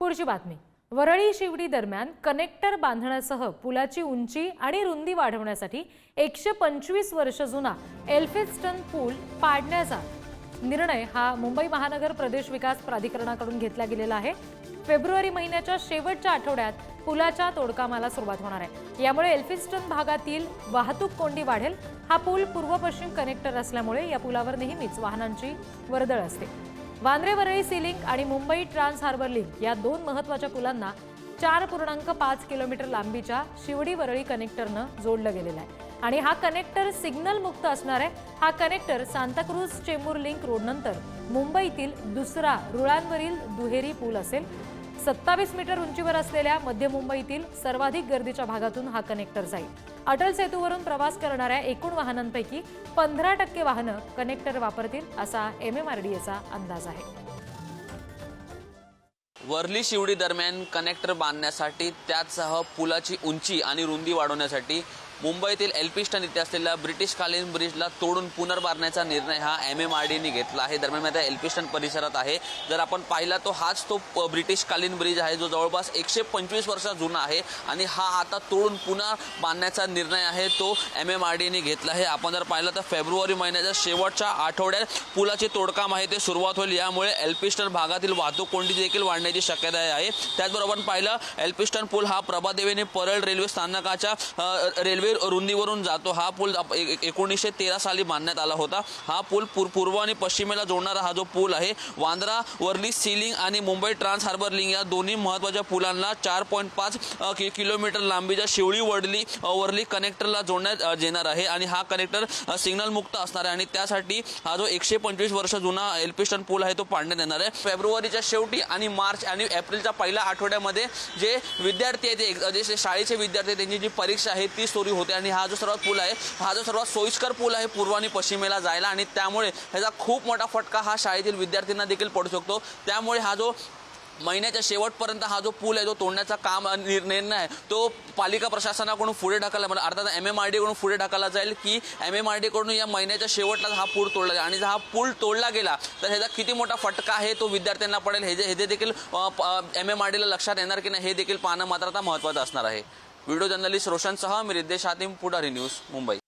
पुढची बातमी. वरळी शिवडी दरम्यान कनेक्टर बांधण्यासह पुलाची उंची आणि रुंदी वाढवण्यासाठी एकशे पंचवीस वर्ष जुना एल्फेस्टन पूल पाडण्याचा निर्णय हा मुंबई महानगर प्रदेश विकास प्राधिकरणाकडून घेतला गेलेला आहे. फेब्रुवारी महिन्याच्या शेवटच्या आठवड्यात पुलाच्या तोडकामाला सुरुवात होणार आहे. यामुळे एल्फिस्टन भागातील वाहतूक कोंडी वाढेल. हा पूल पूर्व पश्चिम कनेक्टर असल्यामुळे या पुलावर नेहमीच वाहनांची वर्दळ असते. वांद्रे वरळी सी लिंक आणि मुंबई ट्रान्स हार्बर लिंक या दोन महत्त्वाच्या पुलांना चार पूर्णांक पाच किलोमीटर लांबीच्या शिवडी वरळी कनेक्टरनं जोडलं गेलेलं आहे. आणि हा कनेक्टर सिग्नल मुक्त असणार आहे. हा कनेक्टर सांताक्रूज चेंबूर लिंक रोडनंतर मुंबईतील दुसरा रुळांवरील दुहेरी पूल असेल. सत्तावीस मीटर उंचीवर असलेल्या मध्य मुंबईतील सर्वाधिक गर्दीच्या भागातून हा कनेक्टर जाईल. अटल सेतूवरून प्रवास करणाऱ्या एकूण वाहनांपैकी पंधरा टक्के वाहनं कनेक्टर वापरतील असा एम एम आर डी एचा अंदाज आहे. वर्ली शिवडी दरम्यान कनेक्टर बांधण्यासाठी त्याचसह पुलाची उंची आणि रुंदी वाढवण्यासाठी मुंबईतील एल्पिस्टन इथे असलेल्या ब्रिटिशकालीन ब्रिजला तोडून पुनर्बांधण्याचा निर्णय हा एम एम आर डीने घेतला आहे. दरम्यान आता एल्पिस्टन परिसरात आहे. जर आपण पाहिला तो हाच तो ब्रिटिश ब्रिटिशकालीन ब्रिज आहे जो जवळपास एकशे पंचवीस वर्ष जुना आहे आणि हा आता तोडून पुन्हा बांधण्याचा निर्णय आहे तो एम एम आर डीने घेतला आहे. आपण जर पाहिलं तर फेब्रुवारी महिन्याच्या शेवटच्या आठवड्यात पुलाचे तोडकाम आहे ते सुरुवात होईल. यामुळे एल्पिस्टन भागातील वाहतूक कोंडी देखील वाढण्याची शक्यता आहे. त्याचबरोबर पाहिलं एल्पिस्टन पूल हा प्रभादेवीने परळ रेल्वे स्थानकाच्या रेल्वे रेल्वे रुंदीवरून जातो. हा पूल एकोणीसशे तेरा साली बांधण्यात आला होता. हा पूल पूर पूर्व आणि पश्चिमेला जोडणारा हा जो पूल आहे वांद्रा वरली सीलिंग आणि मुंबई ट्रान्स हार्बर लिंग या दोन्ही महत्त्वाच्या पुलांना चार पॉईंट पाच कि- किलोमीटर लांबीच्या शिवळी वडली वरली कनेक्टरला जोडण्यात येणार आहे आणि हा कनेक्टर सिग्नल मुक्त असणार आहे आणि त्यासाठी हा जो एकशे पंचवीस वर्ष जुना एलपीस्टन पूल आहे तो पाडण्यात येणार आहे. फेब्रुवारीच्या शेवटी आणि मार्च आणि एप्रिलच्या पहिल्या आठवड्यामध्ये जे विद्यार्थी आहेत जे शाळेचे विद्यार्थी आहेत, त्यांची जी परीक्षा आहे ती सुरू होते आणि हा जो सर्वात पूल आहे हा जो सर्वात सोयीस्कर पूल आहे पूर्व आणि पश्चिमेला जायला आणि त्यामुळे ह्याचा खूप मोठा फटका हा शाळेतील विद्यार्थ्यांना देखील पडू शकतो. त्यामुळे हा जो महिन्याच्या शेवटपर्यंत हा जो पूल आहे तो तोडण्याचा काम निर्णय आहे तो पालिका प्रशासनाकडून पुढे ढकलला म्हणजे अर्थात एम एम आर डीकडून पुढे ढकलला जाईल की एम एम आर डीकडून या महिन्याच्या शेवटला हा पूल तोडला जाईल. आणि जर हा पूल तोडला गेला तर ह्याचा किती मोठा फटका आहे तो विद्यार्थ्यांना पडेल. हे जे हे जे देखील एम एम आर डीला लक्षात येणार की नाही हे देखील पाहणं मात्र आता महत्त्वाचं असणार आहे. व्हिडिओ जर्नलिस्ट रोशनसह मी रिद्देश हातीम पुढारी न्यूज मुंबई.